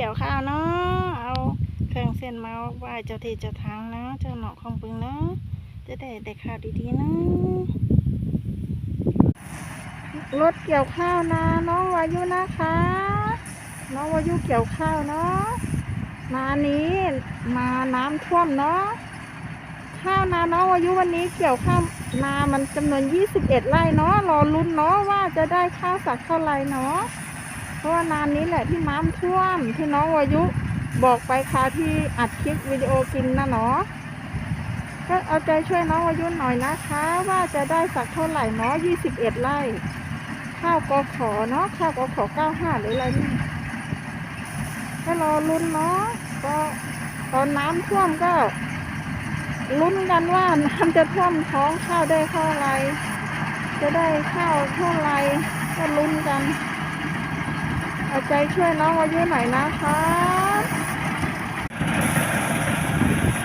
เกี่ยวข้าวเนาะเอาเครื่องเส้นมาไหว้เจ้าที่เจ้าทางเนาะเจ้าหนอของปึงเนาะจะได้ได้ข้าวดีๆเนาะรถเกี่ยวข้าวนะ น้องวายุนะคะ น้องวายุเกี่ยวข้าวเนาะนานี้มาน้ำท่วมเนาะข้าวนาน้องวายุวันนี้เกี่ยวข้าวนามันจำนวน 21 ไร่เนาะรอลุ้นเนาะว่าจะได้ข้าวสักเท่าไหร่เนาะ เพราะว่านานนี้แหละที่น้ำท่วมที่น้องวายุบอกไปค่ะที่อัดคลิปวิดีโอกินนะเนาะก็เอาใจช่วยน้องวายุหน่อยนะคะ ว่าจะได้สักเท่าไหร่เนาะ21ไร่ ข้าวกอขอเนาะข้าวกอขอ95หรืออะไรนี่ก็รอลุ้นเนาะก็ตอนน้ำท่วมก็ลุ้นกันว่าน้ำจะท่วมท้องข้าวได้เท่าไหร่จะได้ข้าวเท่าไหร่ก็ลุ้นกัน เอาใจช่วยน้องวายุหน่อยนะคะ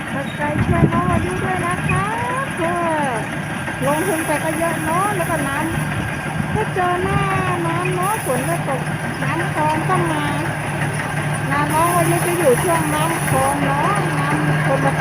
เอาใจช่วยน้องวายุด้วยนะคะเพื่อลงทุนไปก็เยอะเนาะแล้วก็น้ำก็เจอหน้าน้ำเนาะฝนก็ตกน้ำคลองก็มานาน้องวายุจะอยู่ช่วงน้ำคลองเนาะน้ำชนประ